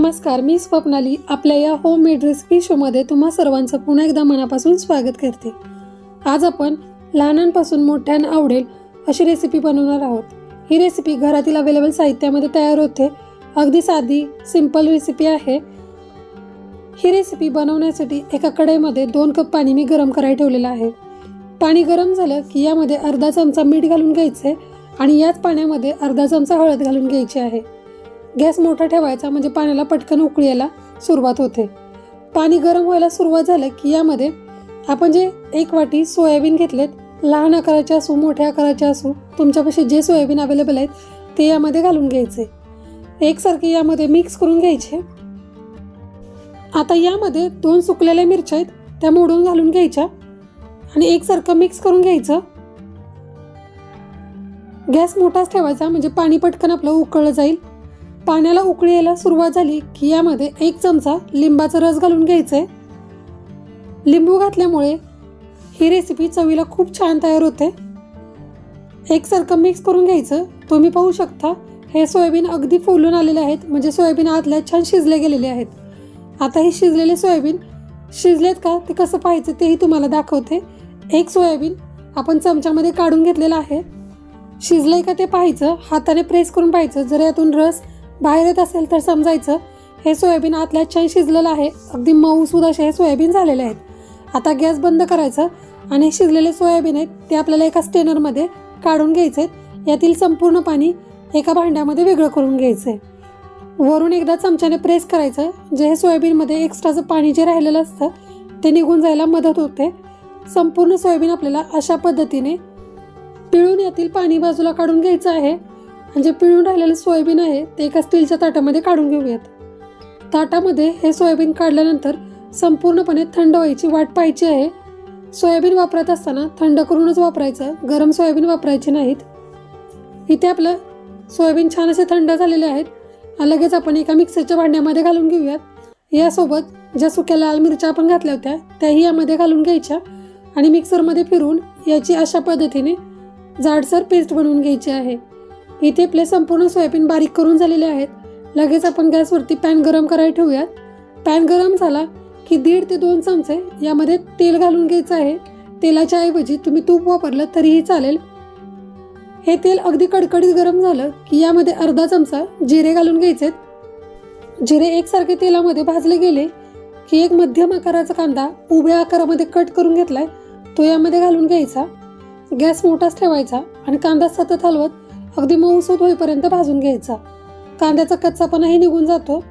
नमस्कार मी स्वप्नाली आपल्या या होम मेड रेसिपी शोमध्ये तुम्हा सर्वांचं पुन्हा एकदा मनापासून स्वागत करते. आज आपण लहानांपासून मोठ्यांना आवडेल अशी रेसिपी बनवणार आहोत. ही रेसिपी घरातील अवेलेबल साहित्यामध्ये तयार होते. अगदी साधी सिंपल रेसिपी आहे. ही रेसिपी बनवण्यासाठी एका कढईमध्ये दोन कप पाणी मी गरम करायला ठेवलेलं आहे. पाणी गरम झालं की यामध्ये अर्धा चमचा मीठ घालून घ्यायचे आणि याच पाण्यामध्ये अर्धा चमचा हळद घालून घ्यायची आहे. गॅस मोठा ठेवायचा म्हणजे पाण्याला पटकन उकळी यायला सुरुवात होते. पाणी गरम व्हायला सुरुवात झालं की यामध्ये आपण जे एक वाटी सोयाबीन घेतलेत लहान आकाराचे असू मोठ्या आकाराचे असू तुमच्यापाशी जे सोयाबीन अवेलेबल आहेत ते यामध्ये घालून घ्यायचे. एकसारखे यामध्ये मिक्स करून घ्यायचे. आता यामध्ये दोन सुकलेल्या मिरच्या आहेत त्या मोडून घालून घ्यायच्या आणि एकसारखं मिक्स करून घ्यायचं. गॅस मोठाच ठेवायचा म्हणजे पाणी पटकन आपलं उकळलं जाईल. पाण्याला उकळी यायला सुरुवात झाली की यामध्ये एक चमचा लिंबाचा रस घालून घ्यायचा आहे लिंबू घातल्यामुळे ही रेसिपी चवीला खूप छान तयार होते. एकसारखं मिक्स करून घ्यायचं. तुम्ही पाहू शकता हे सोयाबीन अगदी फुलून आलेले आहेत. म्हणजे सोयाबीन आतल्या छान शिजले गेलेले आहेत. आता हे शिजलेले सोयाबीन शिजलेत का ते कसं पाहायचं तेही तुम्हाला दाखवते. एक सोयाबीन आपण चमच्यामध्ये काढून घेतलेलं आहे. शिजलं आहे का ते पाहायचं. हाताने प्रेस करून पाहायचं. जर यातून रस बाहेर येत असेल तर समजायचं. हे सोयाबीन आतल्या छान शिजलेलं आहे. अगदी मऊसूद असे हे सोयाबीन झालेले आहेत. आता गॅस बंद करायचं आणि हे शिजलेले सोयाबीन आहेत ते आपल्याला एका स्टेनरमध्ये काढून घ्यायचे आहेत. यातील संपूर्ण पाणी एका भांड्यामध्ये वेगळं करून घ्यायचं आहे वरून एकदा चमच्याने प्रेस करायचं. जे हे सोयाबीनमध्ये एक्स्ट्राचं पाणी जे राहिलेलं असतं ते निघून जायला मदत होते. संपूर्ण सोयाबीन आपल्याला अशा पद्धतीने पिळून यातील पाणी बाजूला काढून घ्यायचं आहे. आणि जे पिळून राहिलेलं सोयाबीन आहे ते एका स्टीलच्या ताटामध्ये काढून घेऊयात. ताटामध्ये हे सोयाबीन काढल्यानंतर संपूर्णपणे थंड व्हायची वाट पाहायची आहे. सोयाबीन वापरत असताना थंड करूनच वापरायचं गरम सोयाबीन वापरायचे नाहीत. इथे आपलं सोयाबीन छान असे थंड झालेले आहेत. लगेच आपण एका मिक्सरच्या भांड्यामध्ये घालून घेऊयात. यासोबत ज्या सुक्या लाल मिरच्या आपण घातल्या होत्या त्याही यामध्ये घालून घ्यायच्या आणि मिक्सरमध्ये फिरून याची अशा पद्धतीने जाडसर पेस्ट बनवून घ्यायची आहे. इथे आपले संपूर्ण सोयाबीन बारीक करून झालेले आहेत. लगेच आपण गॅसवरती पॅन गरम करायला ठेवूयात. पॅन गरम झाला की दीड ते दोन चमचे यामध्ये तेल घालून घ्यायचं आहे. तेलाच्या ऐवजी तुम्ही तूप वापरलं तरीही चालेल. हे तेल अगदी कडकडीत गरम झालं की यामध्ये अर्धा चमचा जिरे घालून घ्यायचे जिरे एकसारखे तेलामध्ये भाजले गेले की एक मध्यम आकाराचा कांदा उभ्या आकारामध्ये कट करून घेतलाय. तो यामध्ये घालून घ्यायचा. गॅस मोठाच ठेवायचा आणि कांदा सतत हलवत अगदी मऊसूद होईपर्यंत भाजून घ्यायचा. कांद्याचा कच्चापणाही निघून जातो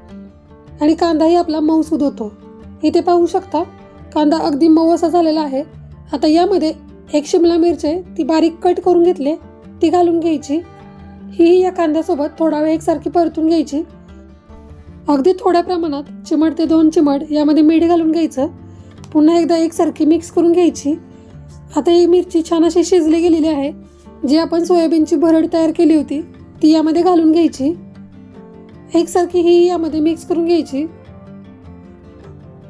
आणि कांदाही आपला मऊसूद होतो. इथे पाहू शकता कांदा अगदी मऊ असा झालेला आहे. आता यामध्ये एक शिमला मिरची आहे, ती बारीक कट करून घेतले ती घालून घ्यायची. ही या कांद्यासोबत थोडा वेळ एकसारखी परतून घ्यायची. अगदी थोड्या प्रमाणात चिमट ते दोन चिमट यामध्ये मीठ घालून घ्यायचं. पुन्हा एकदा एकसारखी मिक्स करून घ्यायची. आता ही मिरची छान अशी शिजली गेलेली आहे. जी आपण सोयाबीनची भरड तयार केली होती ती यामध्ये घालून घ्यायची. एकसारखी ही यामध्ये मिक्स करून घ्यायची.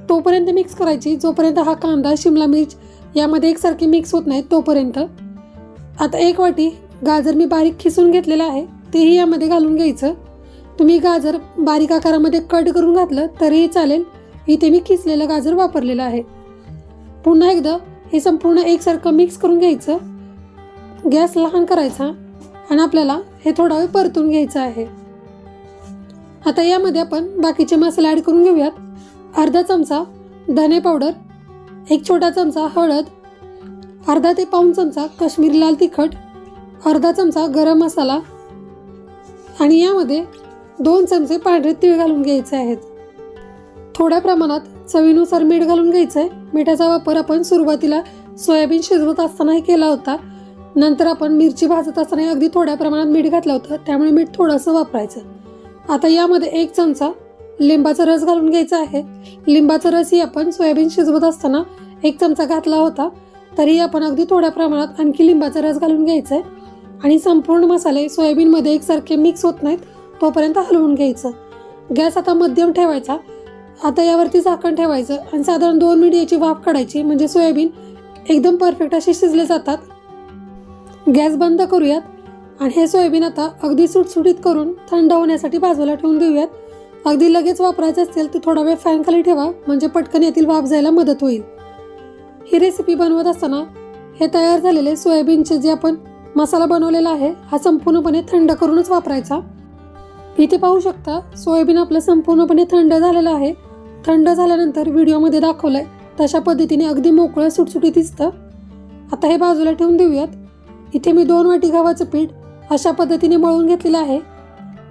तोपर्यंत मिक्स करायची. जोपर्यंत हा कांदा शिमला मिर्च यामध्ये एकसारखी मिक्स होत नाही तोपर्यंत. आता एक वाटी गाजर मी बारीक खिसून घेतलेलं आहे तेही यामध्ये घालून घ्यायचं. तुम्ही गाजर बारीक आकारामध्ये कट करून घातलं तरीही चालेल. इथे मी खिसलेलं गाजर वापरलेलं आहे. पुन्हा एकदा हे संपूर्ण एकसारखं मिक्स करून घ्यायचं. गॅस लहान करायचा आणि आपल्याला हे थोडा वेळ परतून घ्यायचं आहे. आता यामध्ये आपण बाकीचे मसाले ॲड करून घेऊयात. अर्धा चमचा धने पावडर एक छोटा चमचा हळद अर्धा ते पाऊण चमचा काश्मीरी लाल तिखट अर्धा चमचा गरम मसाला आणि यामध्ये दोन चमचे पांढरे तीळ घालून घ्यायचे आहेत. थोड्या प्रमाणात चवीनुसार मीठ घालून घ्यायचं आहे मिठाचा वापर आपण सुरुवातीला सोयाबीन शिजवत असतानाही केला होता. नंतर आपण मिरची भाजत असताना अगदी थोड्या प्रमाणात मीठ घातलं होतं त्यामुळे मीठ थोडंसं वापरायचं. आता यामध्ये एक चमचा लिंबाचा रस घालून घ्यायचा आहे. लिंबाचा रसही आपण सोयाबीन शिजवत असताना एक चमचा घातला होता तरी आपण अगदी थोड्या प्रमाणात आणखी लिंबाचा रस घालून घ्यायचा आहे आणि संपूर्ण मसाले सोयाबीनमध्ये एकसारखे मिक्स होत नाहीत तोपर्यंत हलवून घ्यायचं. गॅस आता मध्यम ठेवायचा. आता यावरती झाकण ठेवायचं आणि साधारण दोन मिनिट याची वाफ काढायची म्हणजे सोयाबीन एकदम परफेक्ट असे शिजले जातात. गॅस बंद करूयात आणि हे सोयाबीन आता अगदी सुटसुटीत करून थंड होण्यासाठी बाजूला ठेवून देऊयात. अगदी लगेच वापरायचं असेल तर थोडा वेळ फॅनखाली ठेवा म्हणजे पटकन येथील वाफ जायला मदत होईल. ही रेसिपी बनवत असताना हे तयार झालेले सोयाबीनचे जे आपण मसाला बनवलेला आहे हा संपूर्णपणे थंड करूनच वापरायचा. इथे पाहू शकता सोयाबीन आपलं संपूर्णपणे थंड झालेलं आहे. थंड झाल्यानंतर व्हिडिओमध्ये दाखवलं आहे तशा पद्धतीने अगदी मोकळं सुटसुटीत दिसतं. आता हे बाजूला ठेवून देऊयात. इथे मी दोन वाटी गव्हाचं पीठ अशा पद्धतीने मळून घेतलेलं आहे.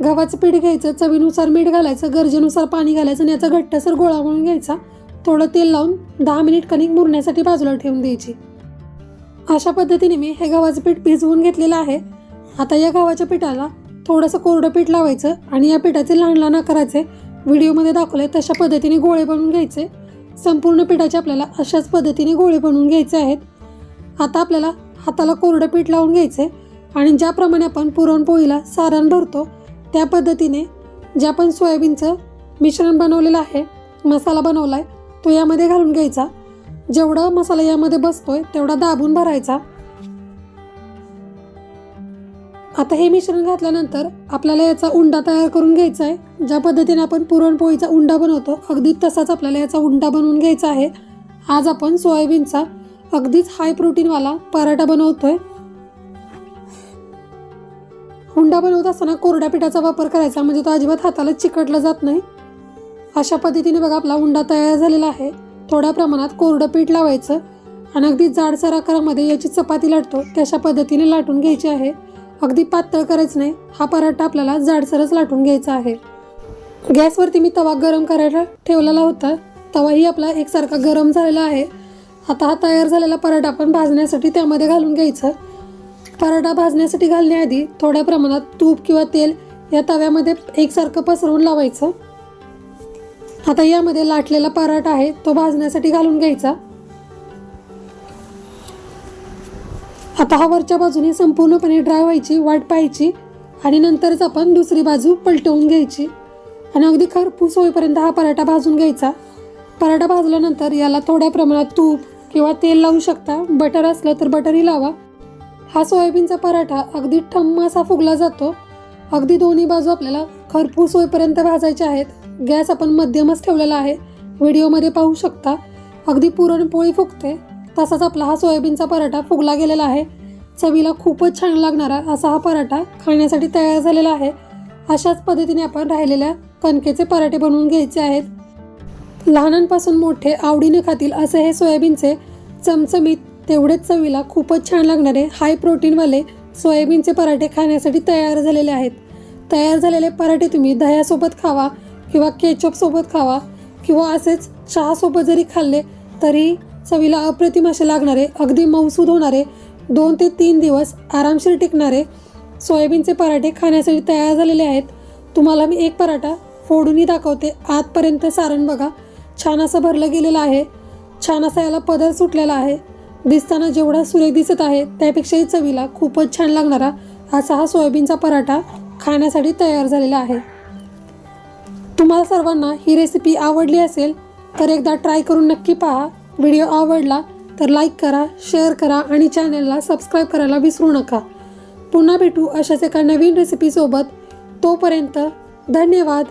गव्हाचं पीठ घ्यायचं चवीनुसार मीठ घालायचं गरजेनुसार पाणी घालायचं आणि याचा घट्टसर गोळा म्हणून घ्यायचा. थोडं तेल लावून दहा मिनिट कणिक मुरण्यासाठी बाजूला ठेवून द्यायची. अशा पद्धतीने मी हे गव्हाचं पीठ भिजवून घेतलेलं आहे. आता या गव्हाच्या पिठाला थोडंसं कोरडं पीठ लावायचं आणि या पिठाचे लहान लहान आकाराचे व्हिडिओमध्ये दाखवले तशा पद्धतीने गोळे बनवून घ्यायचे. संपूर्ण पिठाचे आपल्याला अशाच पद्धतीने गोळे बनवून घ्यायचे आहेत. आता आपल्याला हाताला कोरडं पीठ लावून घ्यायचं आहे आणि ज्याप्रमाणे आपण पुरणपोळीला सारण भरतो त्या पद्धतीने जे आपण सोयाबीनचं मिश्रण बनवलेलं आहे मसाला बनवला आहे तो यामध्ये घालून घ्यायचा. जेवढा मसाला यामध्ये बसतो आहे तेवढा दाबून भरायचा. आता हे मिश्रण घातल्यानंतर आपल्याला याचा उंडा तयार करून घ्यायचा आहे. ज्या पद्धतीने आपण पुरणपोळीचा उंडा बनवतो अगदी तसाच आपल्याला याचा उंडा बनवून घ्यायचा आहे. आज आपण सोयाबीनचा अगदीच हाय प्रोटीनवाला पराठा बनवतोय. हुंडा बनवत असताना कोरड्या पिठाचा वापर करायचा म्हणजे तो अजिबात हाताला चिकटला जात नाही. अशा पद्धतीने बघा आपला हुंडा तयार झालेला आहे. थोड्या प्रमाणात कोरडं पीठ लावायचं आणि अगदी जाडसर आकारामध्ये याची चपाती लाटतो. तशा पद्धतीने लाटून घ्यायची आहे. अगदी पातळ करायचं नाही. हा पराठा आपल्याला जाडसरच लाटून घ्यायचा आहे. गॅसवरती मी तवा गरम करायला ठेवलेला होता. तवाही आपला एकसारखा गरम झालेला आहे. आता हा तयार झालेला पराठा आपण भाजण्यासाठी त्यामध्ये घालून घ्यायचा. पराठा भाजण्यासाठी घालण्याआधी थोड्या प्रमाणात तूप किंवा तेल या तव्यामध्ये एकसारखं पसरवून लावायचं. आता यामध्ये लाटलेला पराठा आहे तो भाजण्यासाठी घालून घ्यायचा. आता हा वरच्या बाजूने संपूर्णपणे ड्राय व्हायची वाट पाहायची आणि नंतरच आपण दुसरी बाजू पलटवून घ्यायची. आणि अगदी खरपूस होईपर्यंत हा पराठा भाजून घ्यायचा. पराठा भाजल्यानंतर याला थोड्या प्रमाणात तूप किंवा तेल लावू शकता. बटर असलं तर बटरही लावा. हा सोयाबीनचा पराठा अगदी ठम्म असा फुगला जातो. अगदी दोन्ही बाजू आपल्याला खरपूस होईपर्यंत भाजायचे आहेत. गॅस आपण मध्यमच ठेवलेला आहे. व्हिडिओमध्ये पाहू शकता. अगदी पुरणपोळी फुगते. तसाच आपला हा सोयाबीनचा पराठा फुगला गेलेला आहे. चवीला खूपच छान लागणारा असा हा पराठा खाण्यासाठी तयार झालेला आहे. अशाच पद्धतीने आपण राहिलेल्या कणकेचे पराठे बनवून घ्यायचे आहेत. लहानांपासून मोठे आवडीने खातील असे हे सोयाबीनचे चमचमीत तेवढेच चवीला खूपच छान लागणारे हाय प्रोटीनवाले सोयाबीनचे पराठे खाण्यासाठी तयार झालेले आहेत. तयार झालेले पराठे तुम्ही दह्यासोबत खावा किंवा केचपसोबत खावा किंवा असेच चहासोबत जरी खाल्ले तरी चवीला अप्रतिम असे लागणारे अगदी मऊसूद होणारे दोन ते तीन दिवस आरामशीर टिकणारे सोयाबीनचे पराठे खाण्यासाठी तयार झालेले आहेत. तुम्हाला मी एक पराठा फोडूनही दाखवते. आतपर्यंत सारण बघा. छान असं भरलं गेलेलं आहे. छान असा याला पदर सुटलेला आहे. दिसताना जेवढा सुरेख दिसत आहे त्यापेक्षाही चवीला खूपच छान लागणारा असा हा सोयाबीनचा पराठा खाण्यासाठी तयार झालेला आहे. तुम्हाला सर्वांना ही रेसिपी आवडली असेल तर एकदा ट्राय करून नक्की पहा. व्हिडिओ आवडला तर लाईक करा शेअर करा आणि चॅनलला सबस्क्राईब करायला विसरू नका. पुन्हा भेटू अशाच एका नवीन रेसिपीसोबत तोपर्यंत धन्यवाद.